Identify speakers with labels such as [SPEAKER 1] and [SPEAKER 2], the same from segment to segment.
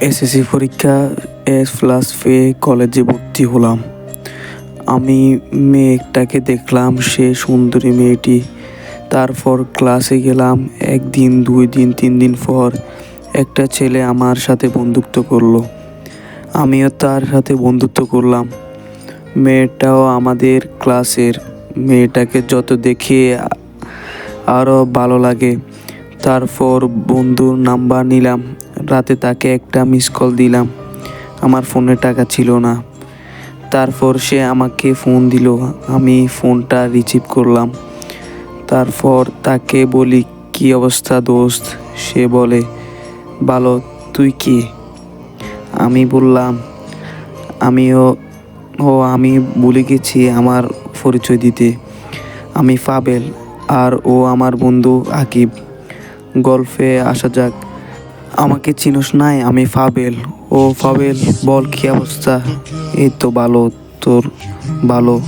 [SPEAKER 1] SSC পরীক্ষা, S plus পেয়ে কলেজে ভর্তি হলাম। আমি মেয়েটাকে দেখলাম, সে সুন্দরী মেয়েটি। তারপর ক্লাসে গেলাম, একদিন, দুই দিন, তিন দিন পর একটা ছেলে আমার সাথে বন্ধুত্ব করল। আমিও তার সাথে বন্ধুত্ব করলাম। মেয়েটাও আমাদের ক্লাসের মেয়েটাকে যত দেখে আরও ভালো লাগে। তারপর বন্ধুর নাম্বার নিলাম। রাতে তাকে একটা মিস কল দিলাম। আমার ফোনে টাকা ছিল না। তারপর সে আমাকে ফোন দিল। আমি ফোনটা রিসিভ করলাম। তারপর তাকে বলি, কি অবস্থা দোস্ত? সে বলে, ভালো, তুই কি? আমি বললাম, আমিও, ও, আমি ভুলে গেছি আমার পরিচয় দিতে। আমি ফাবেল আর ও আমার বন্ধু আকিব। গল্পে আসা যাক। আমাকে চিনোস নাই আমি ফাবেল। ও ফাবেল, বল কি অবস্থা? এই তো ভালো, তোর ভালো।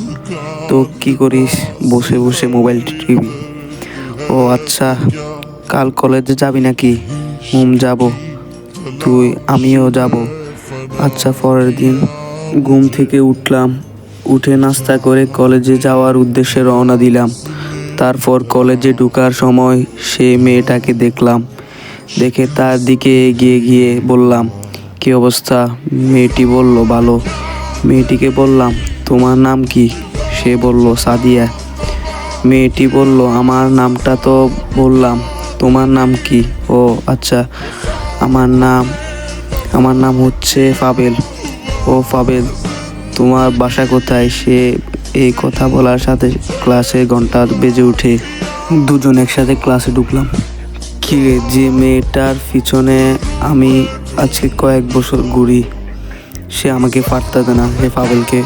[SPEAKER 1] তো কি করিস? বসে বসে মোবাইল টিভি ও আচ্ছা কাল কলেজে যাবি নাকি? হুম, যাব। তুই, আমিও যাব। আচ্ছা পরের দিন ঘুম থেকে উঠলাম। উঠে নাস্তা করে কলেজে যাওয়ার উদ্দেশ্যে রওনা দিলাম। তারপর কলেজে ঢুকার সময় সে মেয়েটাকে দেখলাম। দেখে তার দিকে এগিয়ে গিয়ে বললাম, কি অবস্থা? মেয়েটি বলল, ভালো। মেয়েটিকে বললাম, তোমার নাম কি? সে বলল, সাদিয়া। মেয়েটি বলল, আমার নামটা তো বললাম, তোমার নাম কি? ও আচ্ছা আমার নাম আমার নাম হচ্ছে ফাবেল। ও ফাবেল, তোমার বাসা কোথায়? সে এই কথা বলার সাথে ক্লাসে ঘণ্টা বেজে উঠে দুজন একসাথে ক্লাসে ঢুকলাম। রে, যে মেয়েটার পিছনে আমি আজকে কয়েক বছর ঘুরি। সে আমাকে পারতাতে না হে ফাবেলকে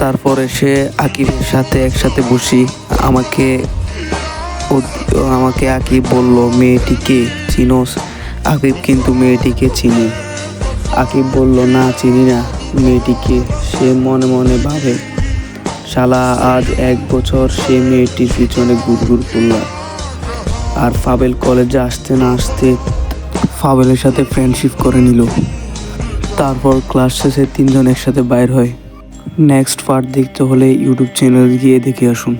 [SPEAKER 1] তারপরে সে আকিবের সাথে একসাথে বসি। আমাকে আমাকে আকিব বলল মেয়েটিকে চিনোস? আকিব কিন্তু মেয়েটিকে চিনি। আকিব বলল না চিনি না মেয়েটিকে সে মনে মনে ভাবে শালা আজ এক বছর সে মেয়েটির পিছনে ঘুরঘুর করল। আর ফাবেল কলেজে আসতে না আসতে ফাবেলের সাথে ফ্রেন্ডশিপ করে নিল। তারপর ক্লাস শেষে তিনজন একসাথে বাইর হয়। নেক্সট পার্ট দেখতে হলে ইউটিউব চ্যানেল গিয়ে দেখে আসুন।